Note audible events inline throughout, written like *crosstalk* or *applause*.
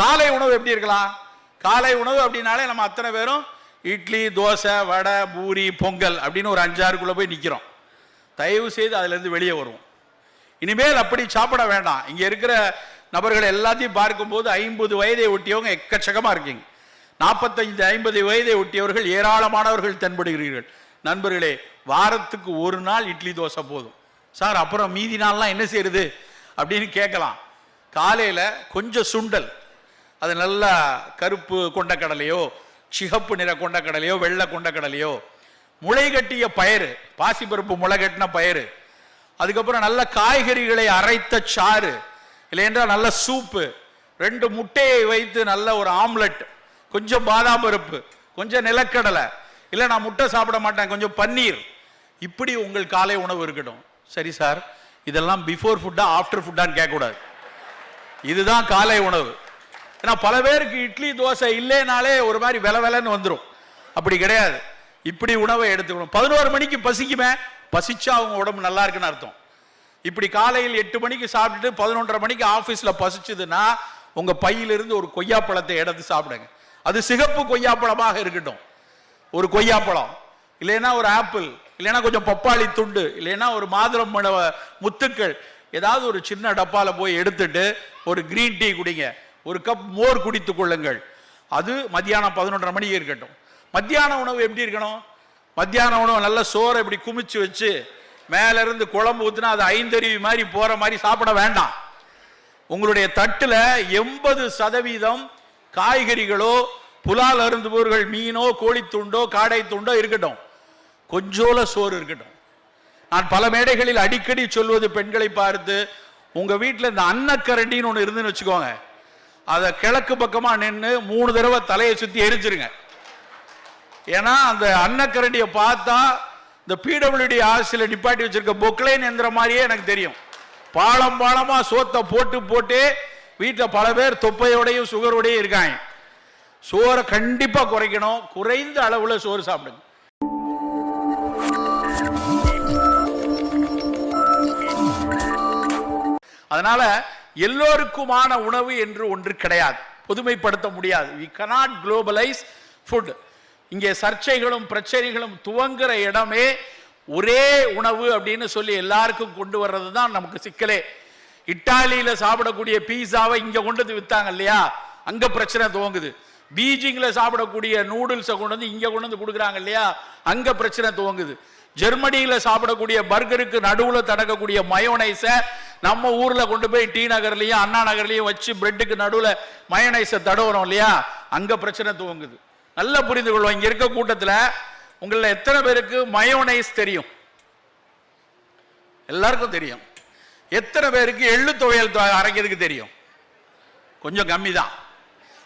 காலை உணவு எப்படி இருக்கலாம்? காலை உணவு அப்படின்னாலே நம்ம அத்தனை பேரும் இட்லி தோசை வடை பூரி பொங்கல் அப்படின்னு ஒரு அஞ்சாறுக்குள்ளே போய் நிற்கிறோம் தயவு செய்து அதுலேருந்து வெளியே வருவோம். இனிமேல் அப்படி சாப்பிட வேண்டாம். இங்கே இருக்கிற நபர்கள் எல்லாத்தையும் பார்க்கும்போது ஐம்பது வயதை ஒட்டியவங்க எக்கச்சக்கமாக இருக்கீங்க. நாற்பத்தைந்து ஐம்பது வயதை ஒட்டியவர்கள் ஏராளமானவர்கள் தென்படுகிறீர்கள். நண்பர்களே வாரத்துக்கு ஒரு நாள் இட்லி தோசை போதும். சார் அப்புறம் மீதி நாள்லாம் என்ன செய்யறது? அப்படின்னு கேட்கலாம். காலையில் கொஞ்சம் சுண்டல். அது நல்லா கருப்பு கொண்டக்கடலையோ சிகப்பு நிற கொண்டக்கடலையோ வெள்ளை கொண்டக்கடலையோ. முளை கட்டிய பயிறு பாசிப்பருப்பு முளை கட்டின பயிறு. அதுக்கப்புறம் நல்ல காய்கறிகளை அரைத்த சாறு. இல்லை என்றால் நல்ல சூப்பு. ரெண்டு முட்டையை வைத்து நல்ல ஒரு ஆம்லெட். கொஞ்சம் பாதாம் பருப்பு. கொஞ்சம் நிலக்கடலை. இல்லை நான் முட்டை சாப்பிட மாட்டேன். கொஞ்சம் பன்னீர். இப்படி உங்கள் காலை உணவு இருக்கட்டும். சரி சார். இதெல்லாம் பிஃபோர் ஃபுட்டா ஆஃப்டர் ஃபுட்டான்னு கேட்கக்கூடாது. இதுதான் காலை உணவு. ஏன்னா பல பேருக்கு இட்லி தோசை இல்லைனாலே ஒரு மாதிரி வெல வெலன்னு வந்துடும் அப்படி கிடையாது. இப்படி உணவை எடுத்துக்கணும். பதினோரு மணிக்கு பசிக்குமே? பசிச்சா அவங்க உடம்பு நல்லா இருக்குன்னு அர்த்தம். இப்படி காலையில் எட்டு மணிக்கு சாப்பிட்டுட்டு பதினொன்றரை மணிக்கு ஆஃபீஸில் பசிச்சதுன்னா உங்கள் பையிலிருந்து ஒரு கொய்யாப்பழத்தை எடுத்து சாப்பிடுங்க. அது சிகப்பு கொய்யாப்பழமாக இருக்கட்டும். ஒரு கொய்யாப்பழம். இல்லைன்னா ஒரு ஆப்பிள். இல்லைன்னா கொஞ்சம் பப்பாளி துண்டு. இல்லைன்னா ஒரு மாதுளம் பழ- முத்துக்கள். ஏதாவது ஒரு சின்ன டப்பாவில் போய் எடுத்துட்டு ஒரு க்ரீன் டீ குடிங்க. ஒரு கப் மோர் குடித்துக் கொள்ளுங்கள். அது மத்தியானம் பதினொன்றரை மணிக்கு இருக்கட்டும். மத்தியான உணவு எப்படி இருக்கணும்? மத்தியான உணவு நல்ல சோறை இப்படி குமிச்சு வச்சு மேலேருந்து குழம்பு ஊற்றுனா அது ஐந்தருவி மாதிரி போகிற மாதிரி சாப்பிட வேண்டாம். உங்களுடைய தட்டில் எண்பது சதவீதம் காய்கறிகளோ புலால் அருந்துபவர்கள் மீனோ கோழித்துண்டோ காடை துண்டோ இருக்கட்டும். கொஞ்சோல சோறு இருக்கட்டும். நான் பல மேடைகளில் அடிக்கடி சொல்வது பெண்களை பார்த்து உங்கள் வீட்டில் இந்த அன்னக்கரண்டின்னு ஒன்று இருந்துன்னு வச்சுக்கோங்க. அதை கிழக்கு பக்கமாக நின்று மூணு தடவை தலையை சுற்றி எரிஞ்சிருங்க. ஏன்னா அந்த அன்னக்கரண்டியை பார்த்தா இந்த பிடபிள்யூடி ஆசியில் நிப்பாட்டி வச்சிருக்க பொக்லைன் எந்திர மாதிரியே எனக்கு தெரியும். பாலம் பாலமாக சோத்தை போட்டு போட்டு வீட்டில் பல பேர் தொப்பையோடையும் சுகரோடையும் இருக்காங்க. சோறை கண்டிப்பாக குறைக்கணும். குறைந்த அளவில் சோறு சாப்பிடுங்க. அதனால எல்லோருக்குமான உணவு என்று ஒன்று கிடையாது. பொதுமைப்படுத்த முடியாது. வி கனாட் குளோபலைஸ் ஃபுட் இங்கே சர்ச்சைகளும் பிரச்சனைகளும் துவங்குற இடமே ஒரே உணவு அப்படின்னு சொல்லி எல்லாருக்கும் கொண்டு வர்றது தான் நமக்கு சிக்கலே. இட்டாலியில் சாப்பிடக்கூடிய பீஸாவை இங்கே கொண்டு வந்து விற்றாங்க இல்லையா? அங்கே பிரச்சனை துவங்குது. பீஜிங்கில் சாப்பிடக்கூடிய நூடுல்ஸை கொண்டு வந்து இங்கே கொண்டு வந்து கொடுக்குறாங்க இல்லையா? அங்கே பிரச்சனை துவங்குது. ஜெர்மனியில சாப்பிடக்கூடிய பர்கருக்கு நடுவுல தடக்கக்கூடிய மயோனைஸை நம்ம ஊர்ல கொண்டு போய் டி நகர்லயும் அண்ணா நகர்லயும் வச்சு பிரெட்டுக்கு நடுவுல மயோனைஸை தடவுறோம் இல்லையா? அங்க பிரச்சனை துவங்குது. நல்லா புரிந்து கொள்வோம். இங்க இருக்க கூட்டத்துல உங்களில் எத்தனை பேருக்கு மயோனைஸ் தெரியும்? எல்லாருக்கும் தெரியும். எத்தனை பேருக்கு எள்ளு துவையல் அரைக்கிறதுக்கு தெரியும்? கொஞ்சம் கம்மி தான்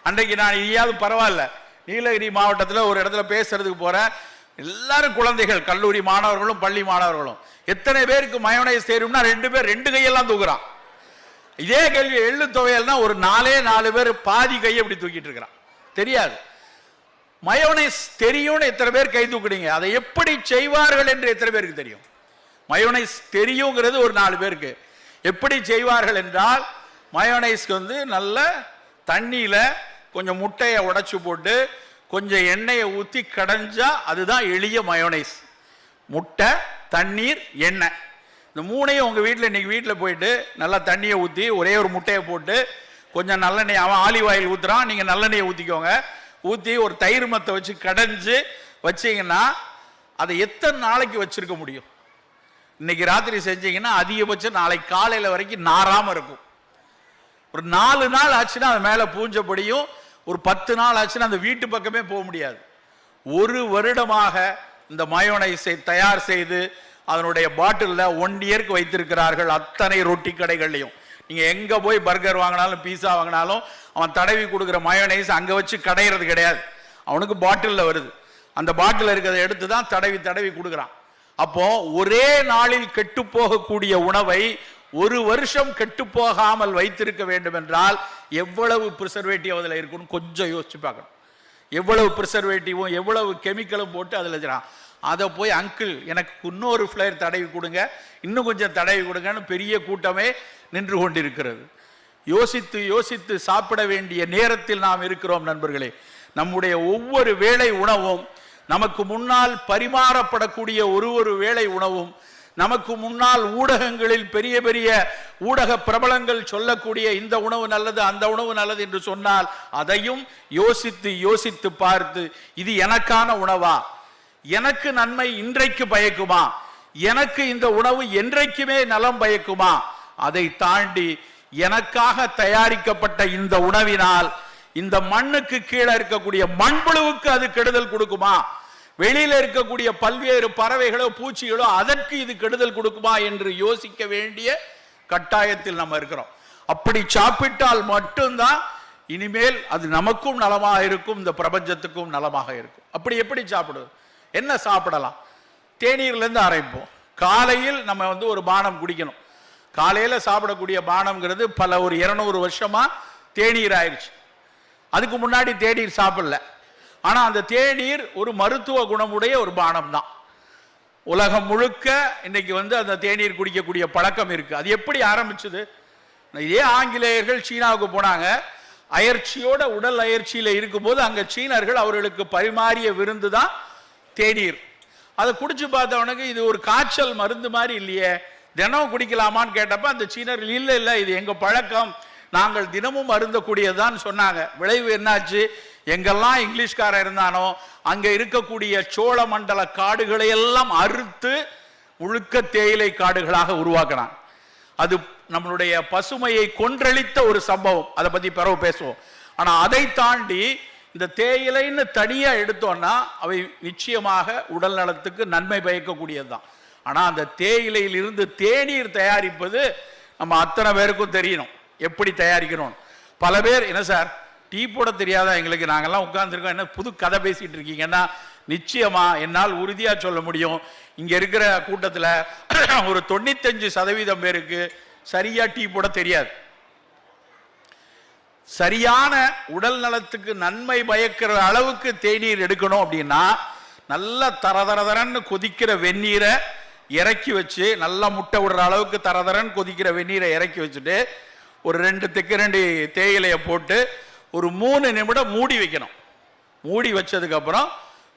அன்றைக்கு நான் இதையாவது பரவாயில்ல. நீலகிரி மாவட்டத்தில் ஒரு இடத்துல பேசுறதுக்கு போறேன். எல்லாரும் குழந்தைகள் கல்லூரி மாணவர்களும் பள்ளி மாணவர்களும். எத்தனை பேருக்கு மயோனைஸ் தெரியும்னா ரெண்டு பேர் ரெண்டு கையெல்லாம் தூக்குறான். இதே கேள்வி எள்ளு துவையல்னா ஒரு நாலே நாலு பேர் பாதி கையை இப்படி தூக்கிட்டு இருக்கிறான். தெரியாது. மயோனைஸ் தெரியும்னு எத்தனை பேர் கை தூக்குறீங்க அதை எப்படி செய்வார்கள் என்று எத்தனை பேருக்கு தெரியும்? மயோனைஸ் தெரியுங்கிறது ஒரு நாலு பேருக்கு. எப்படி செய்வார்கள் என்றால் மயோனைஸ்க்கு வந்து நல்ல தண்ணியில் கொஞ்சம் முட்டையை உடைச்சு போட்டு கொஞ்சம் எண்ணெயை ஊற்றி கடைஞ்சா அதுதான் எளிய மயோனைஸ் முட்டை தண்ணீர் எண்ணெய். இந்த மூணையும் உங்கள் வீட்டில் இன்றைக்கி வீட்டில் போயிட்டு நல்லா தண்ணியை ஊற்றி ஒரே ஒரு முட்டையை போட்டு கொஞ்சம் நல்லெண்ணெய் அவன் ஆலிவ் ஆயில் ஊற்றுறான் நீங்கள் நல்லெண்ணெயை ஊற்றிக்கோங்க ஊற்றி ஒரு தயிர் மத்தை வச்சு கடைஞ்சு வச்சீங்கன்னா அதை எத்தனை நாளைக்கு வச்சிருக்க முடியும்? இன்னைக்கு ராத்திரி செஞ்சீங்கன்னா அதிகபட்சம் நாளைக்கு காலையில் வரைக்கும் நாராமல் இருக்கும். ஒரு நாலு நாள் ஆச்சுன்னா அது மேலே பூஞ்சப்படியும் ஒரு பத்து நாள் ஆச்சுன்னா அந்த வீட்டு பக்கமே போக முடியாது. ஒரு வருடமாக இந்த மயோனைஸை தயார் செய்து அதனுடைய பாட்டிலில் ஒன் இயர்க்கு வைத்திருக்கிறார்கள் அத்தனை ரொட்டி கடைகள்லையும். நீங்கள் எங்கே போய் பர்கர் வாங்கினாலும் பீஸா வாங்கினாலும் அவன் தடவி கொடுக்குற மயோனைஸ் அங்கே வச்சு கடையிறது கிடையாது. அவனுக்கு பாட்டிலில் வருது. அந்த பாட்டில் இருக்கிறத எடுத்து தான் தடவி தடவி கொடுக்குறான். அப்போ ஒரே நாளில் கெட்டு போகக்கூடிய உணவை ஒரு வருஷம் கெட்டு போகாமல் வைத்திருக்க வேண்டும் என்றால் எவ்வளவு ப்ரிசர்வேட்டிவ் அதில் இருக்குன்னு கொஞ்சம் யோசிச்சு பார்க்கணும். எவ்வளவு ப்ரிசர்வேட்டிவும் எவ்வளவு கெமிக்கலும் போட்டு அதில் வச்சுறான் அதை போய் அங்கிள் எனக்கு இன்னொரு ஃப்ளேர் தடவி கொடுங்க இன்னும் கொஞ்சம் தடவி கொடுங்கன்னு பெரிய கூட்டமே நின்று கொண்டிருக்கிறது. யோசித்து யோசித்து சாப்பிட வேண்டிய நேரத்தில் நாம் இருக்கிறோம் நண்பர்களே. நம்முடைய ஒவ்வொரு வேளை உணவும் நமக்கு முன்னால் பரிமாறப்படக்கூடிய ஒரு ஒரு வேளை உணவும் நமக்கு முன்னால் ஊடகங்களில் பெரிய பெரிய ஊடக பிரபலங்கள் சொல்லக்கூடிய இந்த உணவு நல்லது அந்த உணவு நல்லது என்று சொன்னால் அதையும் யோசித்து யோசித்து பார்த்து இது எனக்கான உணவா? எனக்கு நன்மை இன்றைக்கு பயக்குமா? எனக்கு இந்த உணவு என்றைக்குமே நலம் பயக்குமா? அதை தாண்டி எனக்காக தயாரிக்கப்பட்ட இந்த உணவினால் இந்த மண்ணுக்கு கீழே இருக்கக்கூடிய மண்புழுவுக்கு அது கெடுதல் கொடுக்குமா? வெளியில இருக்கக்கூடிய பல்வேறு பறவைகளோ பூச்சிகளோ அதற்கு இது கெடுதல் கொடுக்குமா என்று யோசிக்க வேண்டிய கட்டாயத்தில் நம்ம இருக்கிறோம். அப்படி சாப்பிட்டால் மட்டும்தான் இனிமேல் அது நமக்கும் நலமாக இருக்கும் இந்த பிரபஞ்சத்துக்கும் நலமாக இருக்கும். அப்படி எப்படி சாப்பிடுவது? என்ன சாப்பிடலாம்? தேநீர்லேருந்து ஆரம்பிப்போம் காலையில் நம்ம வந்து ஒரு பானம் குடிக்கணும். காலையில் சாப்பிடக்கூடிய பானம்ங்கிறது பல ஒரு இருநூறு வருஷமாக தேநீர் ஆயிடுச்சு அதுக்கு முன்னாடி தேநீர் சாப்பிடல. ஆனால் அந்த தேநீர் ஒரு மருத்துவ குணமுடைய ஒரு பானம் தான் உலகம் முழுக்க இன்னைக்கு வந்து அந்த தேநீர் குடிக்கக்கூடிய பழக்கம் இருக்குது அது எப்படி ஆரம்பிச்சது? இதே ஆங்கிலேயர்கள் சீனாவுக்கு போனாங்க. அயற்சியோட உடல் அயற்சியில் இருக்கும்போது அங்கே சீனர்கள் அவர்களுக்கு பரிமாறிய விருந்து தான் தேநீர். அதை குடிச்சு பார்த்தவனுக்கு இது ஒரு காய்ச்சல் மருந்து மாதிரி இல்லையே. தினம் குடிக்கலாமான்னு கேட்டப்ப அந்த சீனர்கள் இல்லை இல்லை இது எங்கள் பழக்கம். நாங்கள் தினமும் அருந்தக்கூடியதுதான் சொன்னாங்க. விளைவு என்னாச்சு? எங்கெல்லாம் இங்கிலீஷ்காரன் இருந்தானோ அங்க இருக்கக்கூடிய சோழ மண்டல காடுகளை எல்லாம் அறுத்து முழுக்க தேயிலை காடுகளாக உருவாக்கினான். அது நம்மளுடைய பசுமையை கொன்றளித்த ஒரு சம்பவம். அதை பத்தி பிறகு பேசுவோம். ஆனா அதை தாண்டி இந்த தேயிலைன்னு தனியா எடுத்தோம்னா அவை நிச்சயமாக உடல் நலத்துக்கு நன்மை பயக்கக்கூடியதுதான். ஆனா அந்த தேயிலையில் இருந்து தேநீர் தயாரிப்பது நம்ம அத்தனை பேருக்கும் தெரியணும். எப்படி தயாரிக்கணும் பல பேர் என்ன சார் டீ போட தெரியாதா எங்களுக்கு? நாங்கள்லாம் உட்காந்துருக்கோம் என்ன புது கதை பேசிட்டு இருக்கீங்கன்னா நிச்சயமா என்னால் உறுதியாக சொல்ல முடியும். இங்கே இருக்கிற கூட்டத்தில் *coughs* ஒரு தொண்ணூத்தஞ்சு சதவீதம் பேருக்கு சரியா டீ போட தெரியாது. சரியான உடல் நலத்துக்கு நன்மை பயக்கிற அளவுக்கு தேநீர் எடுக்கணும் அப்படின்னா நல்லா தர தர தரன்னு கொதிக்கிற வெந்நீரை இறக்கி வச்சு நல்லா முட்டை விடுற அளவுக்கு தரதரன்னு கொதிக்கிற வெந்நீரை இறக்கி வச்சுட்டு ஒரு ரெண்டு திக்கரண்டி ரெண்டு தேயிலையை போட்டு ஒரு மூணு நிமிடம் மூடி வைக்கணும். மூடி வச்சதுக்கப்புறம்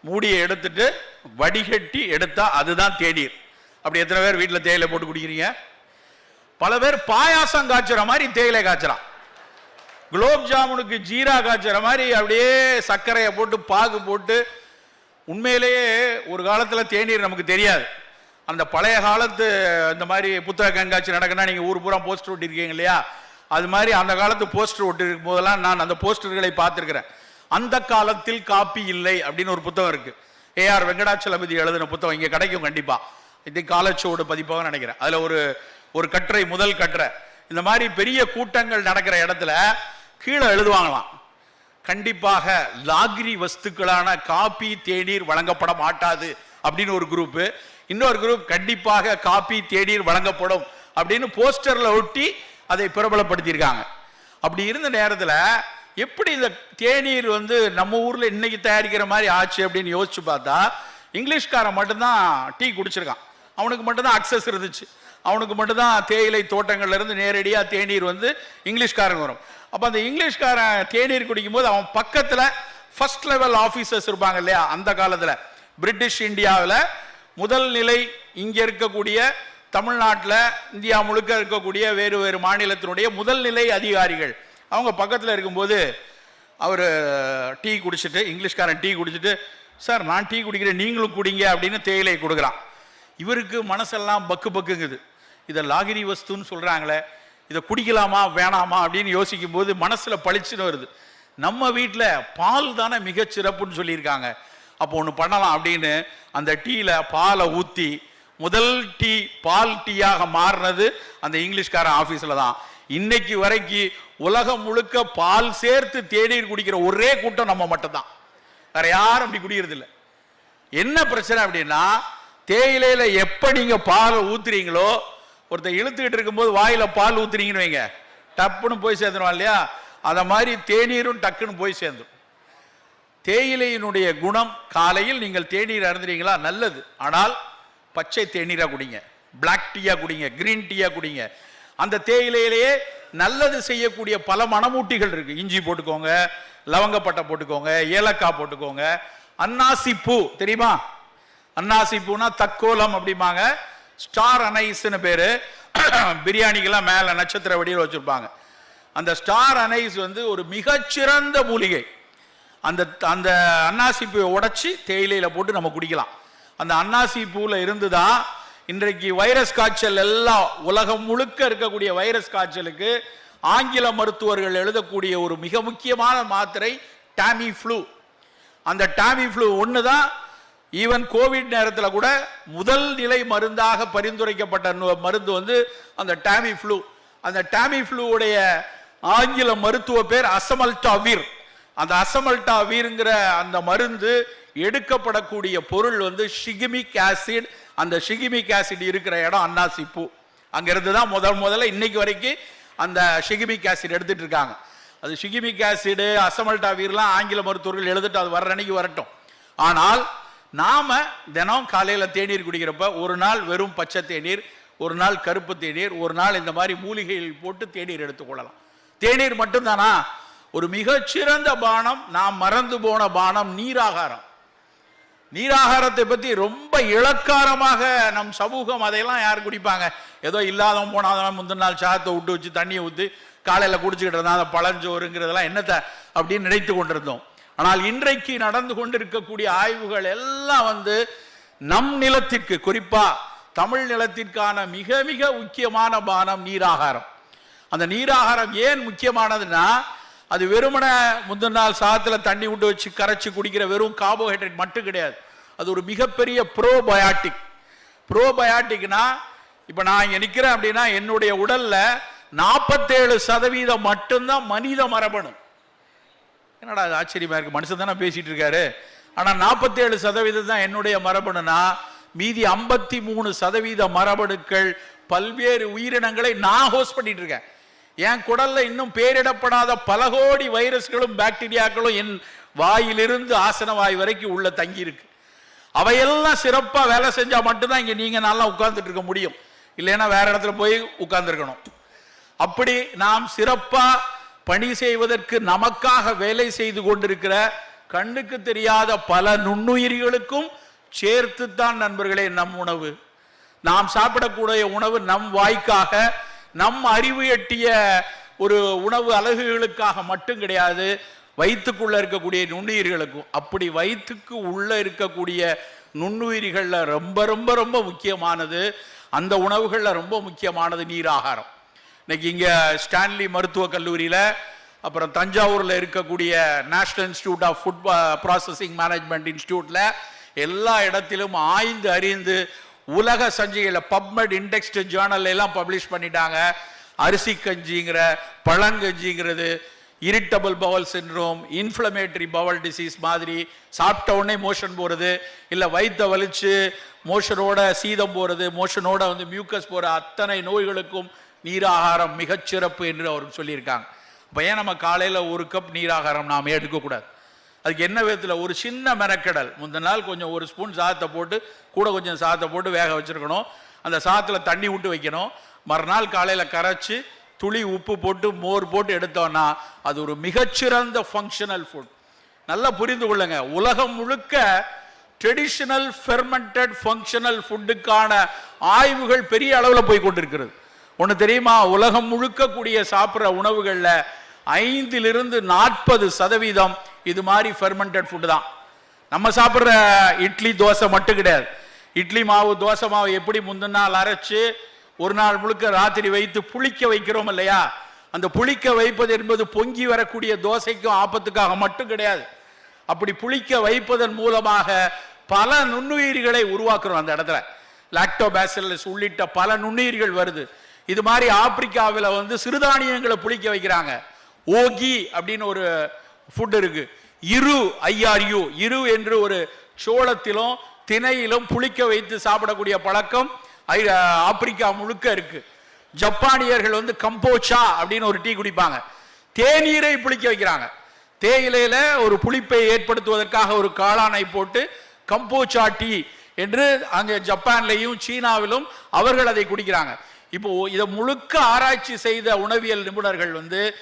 மூடியை எடுத்துட்டு வடிகட்டி எடுத்தால் அதுதான் தேநீர். அப்படி எத்தனை பேர் வீட்டில் தேயிலை போட்டு குடிக்கிறீங்க? பல பேர் பாயாசம் காய்ச்சுற மாதிரி தேயிலை காய்ச்சறான் குலோப் ஜாமுனுக்கு ஜீரா காய்ச்சுற மாதிரி அப்படியே சர்க்கரையை போட்டு பாகு போட்டு உண்மையிலேயே ஒரு காலத்தில் தேநீர் நமக்கு தெரியாது. அந்த பழைய காலத்து இந்த மாதிரி புத்தக கண்காட்சி நடக்குன்னா நீங்கள் ஊர் பூரா போஸ்டர் ஒட்டியிருக்கீங்க இல்லையா? அது மாதிரி அந்த காலத்து போஸ்டர் ஒட்டிருக்கும் போதெல்லாம் நான் அந்த போஸ்டர்களை பார்த்துருக்கிறேன். அந்த காலத்தில் காப்பி இல்லை அப்படின்னு ஒரு புத்தகம் இருக்குது ஏஆர் வெங்கடாச்சலபதி எழுதின புத்தகம் இங்கே கிடைக்கும் கண்டிப்பாக இது காலச்சோடு பதிப்பாக நினைக்கிறேன். அதில் ஒரு ஒரு கட்டுரை முதல் கட்டுரை. இந்த மாதிரி பெரிய கூட்டங்கள் நடக்கிற இடத்துல கீழே எழுதுவாங்களாம். கண்டிப்பாக லாகிரி வஸ்துக்களான காப்பி தேநீர் வழங்கப்பட மாட்டாது அப்படின்னு ஒரு குரூப்பு. இன்னொரு குரூப் கண்டிப்பாக காப்பி தேநீர் வழங்கப்படும் அப்படின்னு போஸ்டரில் ஒட்டி அதை பிரபலப்படுத்தியிருக்காங்க. அப்படி இருந்த நேரத்தில் எப்படி இந்த தேநீர் வந்து நம்ம ஊரில் இன்னைக்கு தயாரிக்கிற மாதிரி ஆச்சு அப்படின்னு யோசிச்சு பார்த்தா இங்கிலீஷ்காரன் மட்டும்தான் டீ குடிச்சிருக்கான். அவனுக்கு மட்டும்தான் அக்சஸ் இருந்துச்சு. அவனுக்கு மட்டும்தான் தேயிலை தோட்டங்கள்ல இருந்து நேரடியாக தேநீர் வந்து இங்கிலீஷ்காரன் வரும். அப்போ அந்த இங்கிலீஷ்காரன் தேநீர் குடிக்கும்போது அவன் பக்கத்தில் ஃபர்ஸ்ட் லெவல் ஆஃபீஸர்ஸ் இருப்பாங்க இல்லையா அந்த காலத்தில். பிரிட்டிஷ் இந்தியாவில் முதல் நிலை இங்கே இருக்கக்கூடிய தமிழ்நாட்டில் இந்தியா முழுக்க இருக்கக்கூடிய வேறு வேறு மாநிலத்தினுடைய முதல் நிலை அதிகாரிகள். அவங்க பக்கத்தில் இருக்கும்போது அவர் டீ குடிச்சிட்டு இங்கிலீஷ்காரன் டீ குடிச்சிட்டு சார் நான் டீ குடிக்கிறேன் நீங்களும் குடிங்க அப்படின்னு தேயிலை கொடுக்குறான். இவருக்கு மனசெல்லாம் பக்கு பக்குங்குது. இதை லாகிரி வஸ்துன்னு சொல்கிறாங்களே இதை குடிக்கலாமா வேணாமா அப்படின்னு யோசிக்கும் போது மனசில் பளிச்சுன்னு வருது. நம்ம வீட்டில் பால் தானே மிகச்சிறப்புன்னு சொல்லியிருக்காங்க. அப்போ ஒன்று பண்ணலாம் அப்படின்னு அந்த டீயில் பாலை ஊற்றி முதல் டீ பால் டீயாக மாறினது அந்த இங்கிலீஷ்காரன் ஆஃபீஸில் தான். இன்னைக்கு வரைக்கும் உலகம் முழுக்க பால் சேர்த்து தேநீர் குடிக்கிற ஒரே கூட்டம் நம்ம மட்டும்தான். வேற யாரும் அப்படி குடிக்கிறது இல்லை. என்ன பிரச்சனை அப்படின்னா தேயிலையில எப்ப நீங்க பால் ஊத்துறீங்களோ ஒருத்தர் இழுத்துக்கிட்டு இருக்கும்போது வாயில பால் ஊத்துறீங்கன்னு வைங்க. டப்புன்னு போய் சேர்ந்துருவான் இல்லையா? அதை மாதிரி தேநீரும் டக்குன்னு போய் சேர்ந்துடும் தேயிலையினுடைய குணம் காலையில் நீங்கள் தேநீர் அருந்துறீங்களா? நல்லது. ஆனால் பச்சை தேநீரா குடிங்க. பிளாக் டீயா குடிங்க கிரீன் டீயா குடிங்க. அந்த தேயிலையிலேயே நல்லது செய்யக்கூடிய பல மணமூட்டிகள் இருக்கு. இஞ்சி போட்டுக்கோங்க லவங்கப்பட்டை போட்டுக்கோங்க ஏலக்காய் போட்டுக்கோங்க. அன்னாசி பூ தெரியுமா? அன்னாசி பூனா தக்கோலம் அப்படிம்பாங்க. ஸ்டார் அனைஸ்னு பேரு. பிரியாணிக்கெல்லாம் மேல நட்சத்திர வடிவில் வச்சிருப்பாங்க. அந்த ஸ்டார் அனைஸ் வந்து ஒரு மிகச்சிறந்த மூலிகை. அந்த அந்த அன்னாசி பூவை உடைச்சி தேயிலையில போட்டு நம்ம குடிக்கலாம். அந்த அன்னாசி பூவில் இருந்து தான் இன்றைக்கு வைரஸ் காய்ச்சல் எல்லாம் உலகம் முழுக்க இருக்கக்கூடிய வைரஸ் காய்ச்சலுக்கு ஆங்கில மருத்துவர்கள் எழுதக்கூடிய ஒரு மிக முக்கியமான மாத்திரை டாமி ஃப்ளூ அந்த டாமி ஃப்ளூ ஒன்று தான் ஈவன் கோவிட் நேரத்தில் கூட முதல் நிலை மருந்தாக பரிந்துரைக்கப்பட்ட மருந்து வந்து அந்த டாமி ஃப்ளூ அந்த டாமி ஃப்ளூவுடைய ஆங்கில மருத்துவ பேர் அசமல்டாவீர். அந்த அசமல்டா வீருங்கிற அந்த மருந்து எடுக்கப்படக்கூடிய பொருள் வந்து ஷிகிமிக் ஆசிட் அந்த ஷிகிமிக் ஆசிட் இருக்கிற இடம் அன்னாசி பூ அங்கிருந்து தான் முதல் முதல்ல இன்னைக்கு வரைக்கும் அந்த ஷிகிமிக் ஆசிட் எடுத்துட்டு இருக்காங்க. அது ஷிகிமிக் ஆசிடு அசமல்டா வீர்லாம் ஆங்கில மருத்துவர்கள் எழுதிட்டு அது வர்ற அன்னைக்கு வரட்டும். ஆனால் நாம தினம் காலையில் தேநீர் குடிக்கிறப்ப ஒரு நாள் வெறும் பச்சை தேநீர் ஒரு நாள் கருப்பு தேநீர் ஒரு நாள் இந்த மாதிரி மூலிகைகள் போட்டு தேநீர் எடுத்துக்கொள்ளலாம் தேநீர் மட்டும்தானா? ஒரு மிகச்சிறந்த பானம் நாம் மறந்து போன பானம் நீராகாரம். நீராகாரத்தை பற்றி ரொம்ப இளக்காரமாக நம் சமூகம் அதையெல்லாம் யார் குடிப்பாங்க? ஏதோ இல்லாதவன் போனாதவன் முந்தின நாள் சாதத்தை விட்டு வச்சு தண்ணியை ஊற்றி காலையில் குடிச்சுக்கிட்டு இருந்தான் அந்த பழஞ்சோறுங்கிறதெல்லாம் என்னத்த அப்படின்னு நினைத்து கொண்டிருந்தோம். ஆனால் இன்றைக்கு நடந்து கொண்டிருக்கக்கூடிய ஆய்வுகள் எல்லாம் வந்து நம் நிலத்திற்கு குறிப்பாக தமிழ் நிலத்திற்கான மிக மிக முக்கியமான பானம் நீராகாரம். அந்த நீராகாரம் ஏன் முக்கியமானதுன்னா அது வெறுமனே முந்தின நாள் சாதத்தில் தண்ணி விட்டு வச்சு கரைச்சி குடிக்கிற வெறும் கார்போஹைட்ரேட் மட்டும் கிடையாது. அது ஒரு மிகப்பெரிய ப்ரோபயாட்டிக் ப்ரோபயாட்டிக்னா இப்போ நான் இங்கே நிற்கிறேன் அப்படின்னா என்னுடைய உடலில் நாற்பத்தேழு சதவீதம் மட்டும்தான் மனித மரபணு. என்னடா இது ஆச்சரியமாக இருக்குது மனுஷன் தானே பேசிகிட்டு இருக்காரு. ஆனால் நாற்பத்தேழு சதவீதம் தான் என்னுடைய மரபணுனா மீதி 53% மூணு சதவீத மரபணுக்கள் பல்வேறு உயிரினங்களை நான் ஹோஸ்ட் பண்ணிட்டு இருக்கேன். என் குடல்ல இன்னும் பேரிடப்படாத பல கோடி வைரஸ்களும் பாக்டீரியாக்களும் என் வாயிலிருந்து ஆசன வாய் வரைக்கும் உள்ள தங்கி இருக்கு அவையெல்லாம் சிறப்பாக வேலை செஞ்சா மட்டும்தான் இங்க நீங்க நல்லா உட்கார்ந்துட்டு இருக்க முடியும். இல்லைன்னா வேற இடத்துல போய் உட்கார்ந்துருக்கணும். அப்படி நாம் சிறப்பாக பணி செய்வதற்கு நமக்காக வேலை செய்து கொண்டிருக்கிற கண்ணுக்கு தெரியாத பல நுண்ணுயிரிகளுக்கும் சேர்த்துத்தான் நண்பர்களே நம் உணவு. நாம் சாப்பிடக்கூடிய உணவு நம் வாய்க்காக நம் அறிவு எட்டிய ஒரு உணவு அலகுகளுக்காக மட்டும் கிடையாது வயிற்றுக்குள்ள இருக்கக்கூடிய நுண்ணுயிர்களுக்கும். அப்படி வயிற்றுக்கு உள்ள இருக்கக்கூடிய நுண்ணுயிர்களில் ரொம்ப ரொம்ப ரொம்ப முக்கியமானது அந்த உணவுகளில் ரொம்ப முக்கியமானது நீர் ஆகாரம் இன்னைக்கு இங்கே ஸ்டான்லி மருத்துவக் கல்லூரியில் அப்புறம் தஞ்சாவூரில் இருக்கக்கூடிய national institute of food processing management இன்ஸ்டியூட்டில் எல்லா இடத்திலும் ஆய்ந்து அறிந்து உலக சஞ்சிகையில் பப்மெட் இண்டெக்ஸ்டு ஜேர்னல் எல்லாம் பப்ளிஷ் பண்ணிட்டாங்க. அரிசி கஞ்சிங்கிற பழங்கஞ்சிங்கிறது irritable bowel syndrome inflammatory bowel disease மாதிரி சாப்பிட்ட உடனே மோஷன் போகிறது இல்லை வயிற்ற வலிச்சு மோஷனோட சீதம் போகிறது மோஷனோட வந்து மியூக்கஸ் போகிற அத்தனை நோய்களுக்கும் நீராகாரம் மிகச்சிறப்பு என்று அவர் சொல்லியிருக்காங்க. அப்ப ஏன் நம்ம காலையில் ஒரு கப் நீராகாரம் நாம எடுக்கக்கூடாது? அதுக்கு என்ன விதத்தில்? ஒரு சின்ன மெனக்கெடல். முந்தின நாள் கொஞ்சம் ஒரு ஸ்பூன் சாதத்தை போட்டு கூட கொஞ்சம் சாதத்தை போட்டு வேக வச்சிருக்கணும். அந்த சாதத்தில் தண்ணி விட்டு வைக்கணும். மறுநாள் காலையில் கரைச்சி துளி உப்பு போட்டு மோர் போட்டு எடுத்தோம்னா அது ஒரு மிகச்சிறந்த ஃபங்க்ஷனல் ஃபுட் நல்லா புரிந்து கொள்ளுங்க. உலகம் முழுக்க ட்ரெடிஷனல் ஃபெர்மெண்டட் ஃபங்க்ஷனல் ஃபுட்டுக்கான ஆய்வுகள் பெரிய அளவில் போய் கொண்டிருக்கிறது. ஒன்று தெரியுமா? உலகம் முழுக்க கூடிய சாப்பிட்ற உணவுகளில் ஐந்திலிருந்து நாற்பது சதவீதம் இது மாதிரி ஃபெர்மெண்டட் ஃபுட்டு தான். நம்ம சாப்பிட்ற இட்லி தோசை மட்டும் கிடையாது. இட்லி மாவு தோசை மாவு எப்படி முந்தின நாள் அரைச்சு ஒரு நாள் முழுக்க ராத்திரி வைத்து புளிக்க வைக்கிறோம் இல்லையா? அந்த புளிக்க வைப்பது என்பது பொங்கி வரக்கூடிய தோசைக்கும் ஆபத்துக்காக மட்டும் கிடையாது. அப்படி புளிக்க வைப்பதன் மூலமாக பல நுண்ணுயிர்களை உருவாக்குறோம் அந்த இடத்துல. லாக்டோபேசிலஸ் உள்ளிட்ட பல நுண்ணுயிர்கள் வருது. இது மாதிரி ஆப்பிரிக்காவில் வந்து சிறுதானியங்களை புளிக்க வைக்கிறாங்க. ஓகி அப்படின்னு ஒரு ஃபுட் இருக்கு. இரு ஐஆர்யூ இரு என்று ஒரு சோளத்திலும் திணையிலும் புளிக்க வைத்து சாப்பிடக்கூடிய பழக்கம் ஐ- ஆப்பிரிக்கா முழுக்க இருக்கு. ஜப்பானியர்கள் வந்து கம்போச்சா அப்படின்னு ஒரு டீ குடிப்பாங்க. தேநீரை புளிக்க வைக்கிறாங்க. தேயிலையில ஒரு புளிப்பை ஏற்படுத்துவதற்காக ஒரு காளானை போட்டு கம்போச்சா டீ என்று அங்கே ஜப்பான்லையும் சீனாவிலும் அவர்கள் அதை குடிக்கிறாங்க. இப்போ இதை முழுக்க ஆராய்ச்சி செய்த உணவியல் நிபுணர்கள் வந்து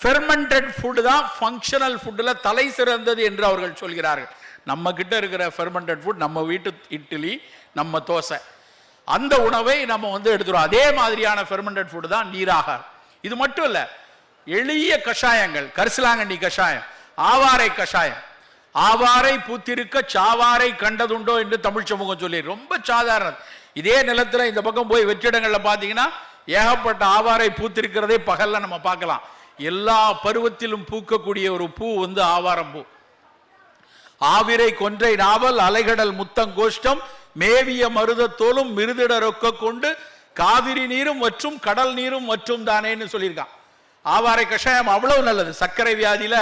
ஃபெர்மெண்டட் ஃபுட்டு தான் ஃபங்க்ஷனல் ஃபுட்டில் தலை சிறந்தது என்று அவர்கள் சொல்கிறார்கள். நம்ம கிட்ட இருக்கிற ஃபெர்மெண்டட் ஃபுட் நம்ம வீட்டு இட்லி நம்ம தோசை. அந்த உணவை நம்ம வந்து எடுத்துரும் அதே மாதிரியான ஃபெர்மெண்டட் ஃபுட் தான் நீராக இது மட்டும் இல்லை எளிய கஷாயங்கள் கரிசலாங்கண்ணி கஷாயம் ஆவாரை கஷாயம். ஆவாரை பூத்திருக்க சாவாரை கண்டதுண்டோ என்று தமிழ் சமூகம் சொல்லி ரொம்ப சாதாரணம். இதே நிலத்தில் இந்த பக்கம் போய் வெற்றிடங்களில் பார்த்தீங்கன்னா ஏகப்பட்ட ஆவாரை பூத்திருக்கிறதே பகல்ல நம்ம பார்க்கலாம். எல்லா பருவத்திலும் பூக்கக்கூடிய ஒரு பூ வந்து ஆவாரம் பூ. ஆவிரை கொன்றை நாவல் அலைகடல் முத்தங்கோஷ்டம் மேவிய மருதத்தோலும் மிருதிட ரொக்க கொண்டு காவிரி நீரும் மற்றும் கடல் நீரும் மற்றும் தானேன்னு சொல்லியிருக்கான். ஆவாரை கஷாயம் அவ்வளவு நல்லது. சர்க்கரை வியாதியில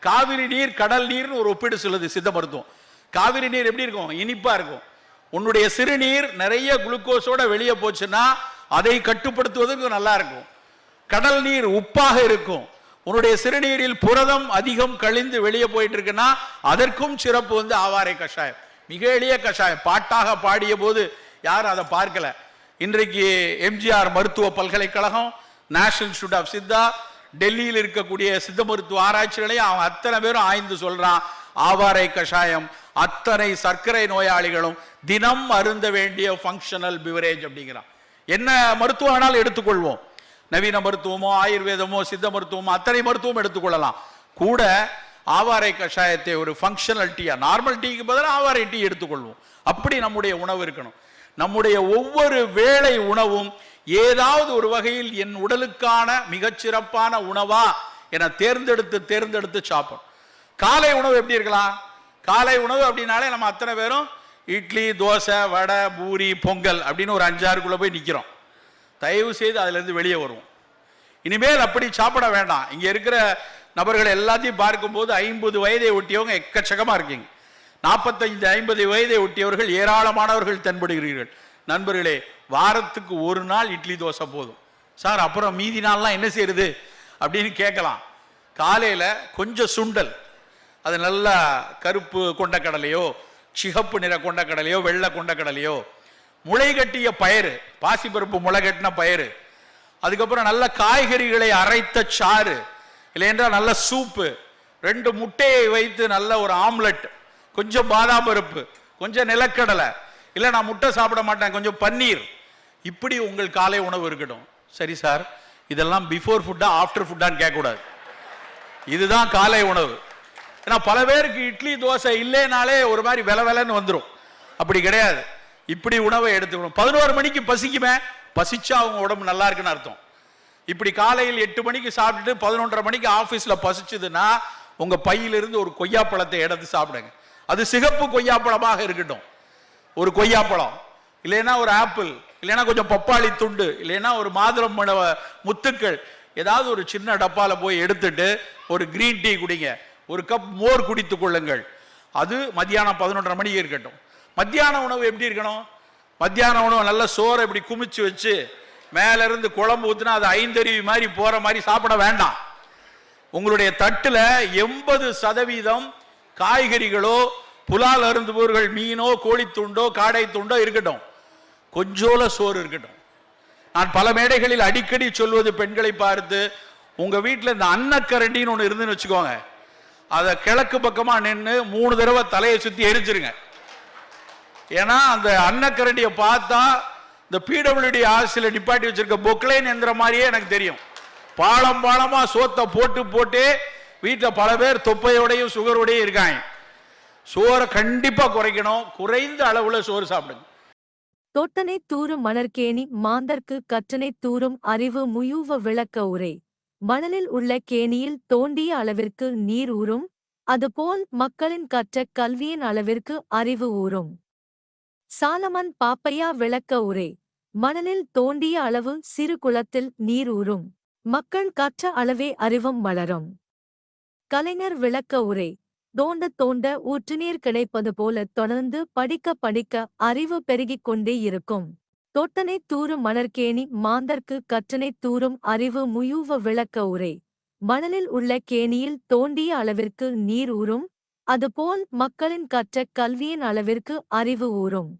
காவிரி நீர் கடல் நீர்னு ஒரு ஒப்பீடு சொல்லுது சித்த மருத்துவம். காவிரி நீர் எப்படி இருக்கும்? இனிப்பா இருக்கும். உன்னுடைய சிறுநீர் நிறைய குளுக்கோஸோட வெளியே போச்சுன்னா அதை கட்டுப்படுத்துவதற்கு நல்லா இருக்கும். கடல் நீர் உப்பாக இருக்கும். உன்னுடைய சிறுநீரில் புரதம் அதிகம் கழிந்து வெளியே போயிட்டு இருக்குன்னா அதற்கும் சிறப்பு வந்து ஆவாரை கஷாயம். மிக எளிய கஷாயம். பாட்டாக பாடிய போது யாரும் அதை பார்க்கல. இன்றைக்கு எம்ஜிஆர் மருத்துவ பல்கலைக்கழகம் நேஷனல் இன்ஸ்டியூட் ஆஃப் சித்தா டெல்லியில் இருக்கக்கூடிய சித்த மருத்துவ ஆராய்ச்சிகளையும் அவன் அத்தனை பேரும் ஆய்ந்து சொல்றான் ஆவாரை கஷாயம் அத்தனை சர்க்கரை நோயாளிகளும் தினம் அருந்த வேண்டிய ஃபங்க்ஷனல் பிவரேஜ் அப்படிங்கிறான். என்ன மருத்துவம் வேணாலும் எடுத்துக்கொள்வோம். நவீன மருத்துவமோ ஆயுர்வேதமோ சித்த மருத்துவமோ அத்தனை மருத்துவம் எடுத்துக்கொள்ளலாம். கூட ஆவாரை கஷாயத்தை ஒரு ஃபங்க்ஷனல் டீயா நார்மல் டீக்கு பதிலாக ஆவாரை டீ எடுத்துக்கொள்வோம். அப்படி நம்முடைய உணவு இருக்கணும். நம்முடைய ஒவ்வொரு வேளை உணவும் ஏதாவது ஒரு வகையில் என் உடலுக்கான மிகச்சிறப்பான உணவா என தேர்ந்தெடுத்து தேர்ந்தெடுத்து சாப்பிடும் காலை உணவு எப்படி இருக்கலாம்? காலை உணவு அப்படின்னாலே நம்ம அத்தனை பேரும் இட்லி தோசை வடை பூரி பொங்கல் அப்படின்னு ஒரு அஞ்சாறுக்குள்ளே போய் நிற்கிறோம் தயவு செய்து அதுலேருந்து வெளியே வருவோம். இனிமேல் அப்படி சாப்பிட வேண்டாம். இங்கே இருக்கிற நபர்கள் எல்லாத்தையும் பார்க்கும்போது ஐம்பது வயதை ஒட்டியவங்க எக்கச்சக்கமாக இருக்கீங்க. நாற்பத்தைந்து ஐம்பது வயதை ஒட்டியவர்கள் ஏராளமானவர்கள் தென்படுகிறீர்கள். நண்பர்களே வாரத்துக்கு ஒரு நாள் இட்லி தோசை போதும். சார் அப்புறம் மீதி நாள்லாம் என்ன செய்யறது? அப்படின்னு கேட்கலாம். காலையில் கொஞ்சம் சுண்டல். அது நல்லா கருப்பு கொண்டக்கடலையோ சிகப்பு நிற கொண்டக்கடலையோ வெள்ளை கொண்டக்கடலையோ முளை கட்டிய பயிறு பாசிப்பருப்பு முளை கட்டின பயிறு. அதுக்கப்புறம் நல்ல காய்கறிகளை அரைத்த சாறு இல்லையென்றால் நல்ல சூப்பு ரெண்டு முட்டையை வைத்து நல்ல ஒரு ஆம்லெட் கொஞ்சம் பாதாம் பருப்பு கொஞ்சம் நிலக்கடலை. இல்லை நான் முட்டை சாப்பிட மாட்டேன் கொஞ்சம் பன்னீர். இப்படி உங்கள் காலை உணவு இருக்கட்டும். சரி சார் இதெல்லாம் பிஃபோர் ஃபுட்டா ஆஃப்டர் ஃபுட்டான்னு கேட்கக்கூடாது. இதுதான் காலை உணவு. ஏன்னா பல பேருக்கு இட்லி தோசை இல்லைனாலே ஒரு மாதிரி வில விலன்னு வந்துடும் அப்படி கிடையாது. இப்படி உணவை எடுத்துக்கணும். பதினோரு மணிக்கு பசிக்குமே? பசிச்சா அவங்க உடம்பு நல்லா இருக்குன்னு அர்த்தம். இப்படி காலையில் எட்டு மணிக்கு சாப்பிட்டுட்டு பதினொன்றரை மணிக்கு ஆஃபீஸில் பசிச்சுதுன்னா உங்கள் பையிலிருந்து ஒரு கொய்யாப்பழத்தை எடுத்து சாப்பிடுங்க. அது சிகப்பு கொய்யாப்பழமாக இருக்கட்டும். ஒரு கொய்யாப்பழம். இல்லைன்னா ஒரு ஆப்பிள். இல்லைன்னா கொஞ்சம் பப்பாளி துண்டு. இல்லைன்னா ஒரு மாதுளம் பழ முத்துக்கள். ஏதாவது ஒரு சின்ன டப்பாவில் போய் எடுத்துட்டு ஒரு க்ரீன் டீ குடிங்க. ஒரு கப் மோர் குடித்து கொள்ளுங்கள். அது மத்தியானம் பதினொன்றரை மணிக்கு இருக்கட்டும். மத்தியான உணவு எப்படி இருக்கணும்? மத்தியான உணவு நல்ல சோறை இப்படி குமிச்சு வச்சு மேல இருந்து குழம்பு ஊத்துனா அது ஐந்தருவி மாதிரி போற மாதிரி சாப்பிட வேண்டாம். உங்களுடைய தட்டுல எண்பது சதவீதம் காய்கறிகளோ புலால் அருந்துபவர்கள் மீனோ கோழித்துண்டோ காடை துண்டோ இருக்கட்டும். கொஞ்சோல சோறு இருக்கட்டும். நான் பல மேடைகளில் அடிக்கடி சொல்வது பெண்களை பார்த்து உங்க வீட்டில் இந்த அன்னக்கரண்டின்னு ஒன்று இருந்துன்னு வச்சுக்கோங்க. அதை கிழக்கு பக்கமாக நின்று மூணு தடவை தலையை சுற்றி எரிஞ்சிருங்க. ஏன்னா அந்த அன்னக்கரண்டியை பார்த்தா இந்த பிடபிள்யூடி ஆசில நிப்பாட்டி வச்சிருக்க பொக்லைன் எந்திர மாதிரியே எனக்கு தெரியும். பாலம் பாலமாக சோத்தை போட்டு போட்டு வீட்டில் பல பேர் தொப்பையோடையும் சுகரோடையும் இருக்காங்க. சோறை கண்டிப்பாக குறைக்கணும். குறைந்த அளவில் சோறு சாப்பிடுங்க. தொட்டனை தூரும் மணற்கேணி மாந்தர்க்கு கற்றனை தூரும் அறிவு முயூவ விளக்க உரை. மணலில் உள்ள கேணியில் தோண்டிய அளவிற்கு நீர் ஊறும் அதுபோல் மக்களின் கற்ற கல்வியின் அளவிற்கு அறிவு ஊறும். சாலமன் பாப்பையா விளக்க உரை. மணலில் தோண்டிய அளவு சிறு குளத்தில் நீர் ஊறும். மக்கள் கற்ற அளவே அறிவும் வளரும் கலைஞர் விளக்க உரை. தோண்ட தோண்ட ஊற்றுநீர் கிடைப்பது போல தொடர்ந்து படிக்க படிக்க அறிவு பெருகிக் கொண்டே இருக்கும். தொட்டனை தூரும் மணற்கேணி மாந்தர்க்கு கற்றனை தூரும் அறிவு முயூவ விளக்க உரை. மணலில் உள்ள கேணியில் தோண்டிய அளவிற்கு நீர் ஊறும். அதுபோல் மக்களின் கற்ற கல்வியின் அளவிற்கு அறிவு ஊறும்.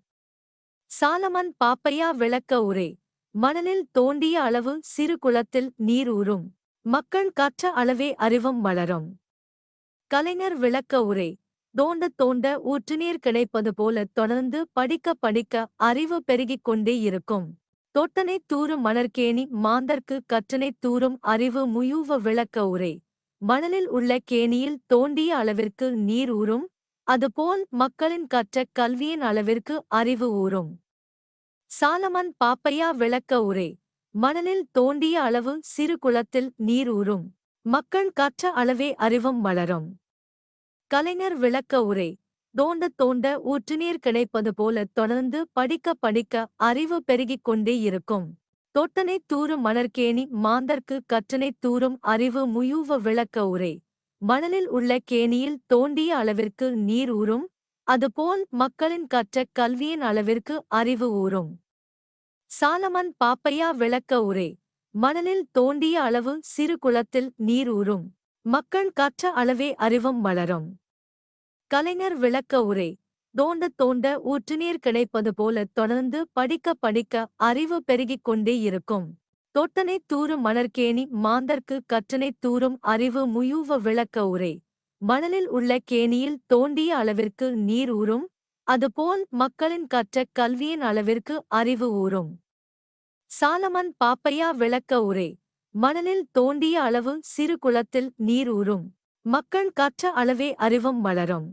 சாலமன் பாப்பையா விளக்க உரை. மணலில் தோண்டிய அளவு சிறு குளத்தில் நீர் ஊறும். மக்கள் கற்ற அளவே அறிவும் வளரும். கலைஞர் விளக்க உரை. தோண்ட தோண்ட ஊற்றுநீர் கிடைப்பது போல தொடர்ந்து படிக்க படிக்க அறிவு பெருகிக் கொண்டே இருக்கும். தொட்டனை தூறும் மணற்கேணி மாந்தர்க்கு கற்றனை தூறும் அறிவு முயூவ விளக்க உரை. மணலில் உள்ள கேணியில் தோண்டிய அளவிற்கு நீர் ஊறும் அதுபோல் மக்களின் கற்ற கல்வியின் அளவிற்கு அறிவு ஊறும். சாலமன் பாப்பையா விளக்க உரை மணலில் தோண்டிய அளவு சிறு குளத்தில் நீர் ஊறும் மக்கள் கற்ற அளவே அறிவும் வளரும். கலைஞர் விளக்க உரை தோண்ட தோண்ட ஊற்றுநீர் கிடைப்பது போல தொடர்ந்து படிக்க படிக்க அறிவு பெருகிக் கொண்டே இருக்கும். தொட்டனை தூறும் மணற்கேணி மாந்தர்க்கு கற்றனை தூறும் அறிவு முயூவ விளக்க உரை. மணலில் உள்ள கேணியில் தோண்டிய அளவிற்கு நீர் ஊறும் அதுபோல் மக்களின் கற்ற கல்வியின் அளவிற்கு அறிவு ஊறும். சாலமன் பாப்பையா விளக்க உரை. மணலில் தோண்டிய அளவு சிறு குளத்தில் நீர் ஊறும் மக்கள் கற்ற அளவே அறிவும் வளரும். கலைஞர் விளக்க உரை. தோண்ட தோண்ட ஊற்றுநீர் கிடைப்பது போல தொடர்ந்து படிக்க படிக்க அறிவு பெருகிக் கொண்டே இருக்கும். தொட்டனை தூறும் மணற்கேணி மாந்தர்க்கு கற்றனை தூறும் அறிவு முயூவ விளக்க உரை. மணலில் உள்ள கேணியில் தோண்டிய அளவிற்கு நீர் ஊறும் அதுபோல் மக்களின் கற்ற கல்வியின் அளவிற்கு அறிவு ஊறும். சாலமன் பாப்பையா விளக்க உரை. மணலில் தோண்டிய அளவு சிறு குளத்தில் நீர் ஊறும். மக்கள் கற்ற அளவே அறிவும் வளரும்.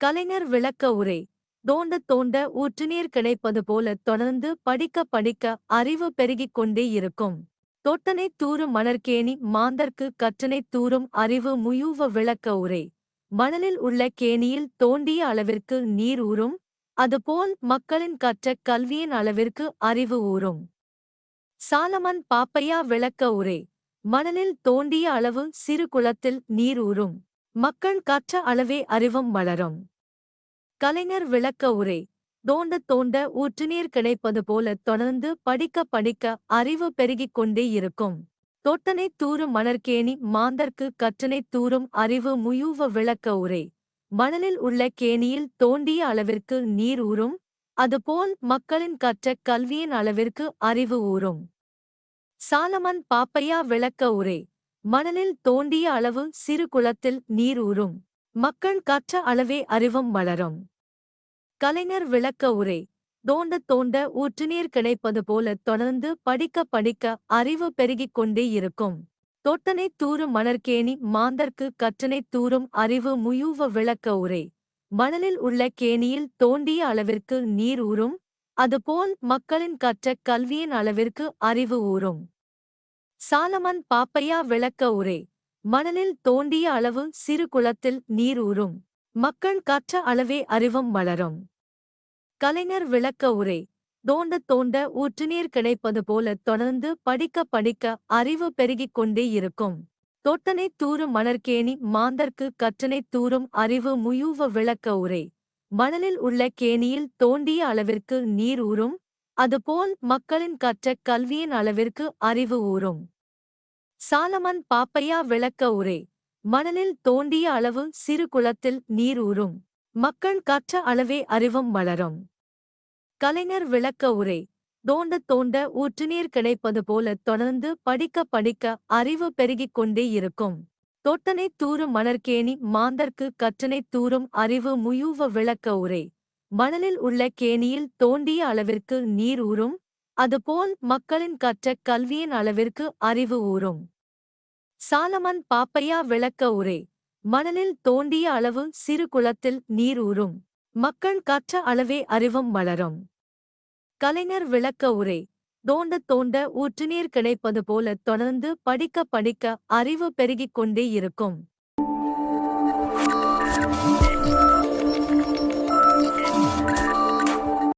கலைஞர் விளக்க உரை. தோண்ட தோண்ட ஊற்றுநீர் கிடைப்பது போல தொடர்ந்து படிக்க படிக்க அறிவு பெருகிக் கொண்டே இருக்கும். தொட்டனை தூறும் மணற்கேணி மாந்தர்க்கு கற்றனை தூறும் அறிவு முயூவ விளக்க உரை. மணலில் உள்ள கேணியில் தோண்டிய அளவிற்கு நீர் ஊறும். அதுபோல் மக்களின் கற்ற கல்வியின் அளவிற்கு அறிவு ஊறும். சாலமன் பாப்பையா விளக்க உரை. மணலில் தோண்டிய அளவு சிறு குளத்தில் நீர் ஊறும். மக்கள் கற்ற அளவே அறிவும் வளரும். கலைஞர் விளக்க உரை தோண்ட தோண்ட ஊற்றுநீர் கிடைப்பது போல தொடர்ந்து படிக்க படிக்க அறிவு பெருகிக் கொண்டே இருக்கும். தொட்டனை தூறும் மணற்கேணி மாந்தர்க்கு கற்றனை தூறும் அறிவு முயூவ விளக்க உரை. மணலில் உள்ள கேணியில் தோண்டிய அளவிற்கு நீர் ஊறும் அதுபோல் மக்களின் கற்ற கல்வியின் அளவிற்கு அறிவு ஊறும். சாலமன் பாப்பையா விளக்க உரை மணலில் தோண்டிய அளவு சிறு குளத்தில் நீர் ஊறும். மக்கள் கற்ற அளவே அறிவும் வளரும். கலைஞர் விளக்க உரை. தோண்ட தோண்ட ஊற்றுநீர் கிடைப்பது போல தொடர்ந்து படிக்க படிக்க அறிவு பெருகிக் கொண்டே இருக்கும். தொட்டனை தூறும் மணற்கேணி மாந்தர்க்கு கற்றனை தூறும் அறிவு முயூவ விளக்க உரை. மணலில் உள்ள கேணியில் தோண்டிய அளவிற்கு நீர் ஊறும். அதுபோல் மக்களின் கற்ற கல்வியின் அளவிற்கு அறிவு ஊறும். சாலமன் பாப்பையா விளக்க உரை. மணலில் தோண்டிய அளவு சிறு குளத்தில் நீர் ஊறும். மக்கள் கற்ற அளவே அறிவும் வளரும் கலைஞர் விளக்க உரை. தோண்ட தோண்ட ஊற்றுநீர் கிடைப்பது போல தொடர்ந்து படிக்க படிக்க அறிவு பெருகிக் கொண்டே இருக்கும். தொட்டனை தூறும் மணற்கேணி மாந்தர்க்கு கற்றனை தூறும் அறிவு முயூவ விளக்க உரை. மணலில் உள்ள கேணியில் தோண்டிய அளவிற்கு நீர் ஊறும். அதுபோல் மக்களின் கற்ற கல்வியின் அளவிற்கு அறிவு ஊறும். சாலமன் பாப்பையா விளக்க உரை. மணலில் தோண்டிய அளவு சிறு குளத்தில் நீர் ஊறும். மக்கள் கற்ற அளவே அறிவும் வளரும். கலைஞர் விளக்க உரை. தோண்ட தோண்ட ஊற்றுநீர் கிடைப்பது போல தொடர்ந்து படிக்க படிக்க அறிவு பெருகிக் கொண்டே இருக்கும். தொட்டனை தூறும் மணற்கேணி மாந்தர்க்கு கற்றனை தூறும் அறிவு முயூவ விளக்க உரை. மணலில் உள்ள கேணியில் தோண்டிய அளவிற்கு நீர் ஊறும் அதுபோல் மக்களின் கற்ற கல்வியின் அளவிற்கு அறிவு ஊறும். சாலமன் பாப்பையா விளக்க உரை மணலில் தோண்டிய அளவு சிறு குளத்தில் நீர் ஊறும் மக்கள் கற்ற அளவே அறிவும் வளரும். கலைஞர் விளக்க உரை தோண்ட தோண்ட ஊற்றுநீர் கிடைப்பது போல தொடர்ந்து படிக்க படிக்க அறிவு பெருகிக் கொண்டே இருக்கும்.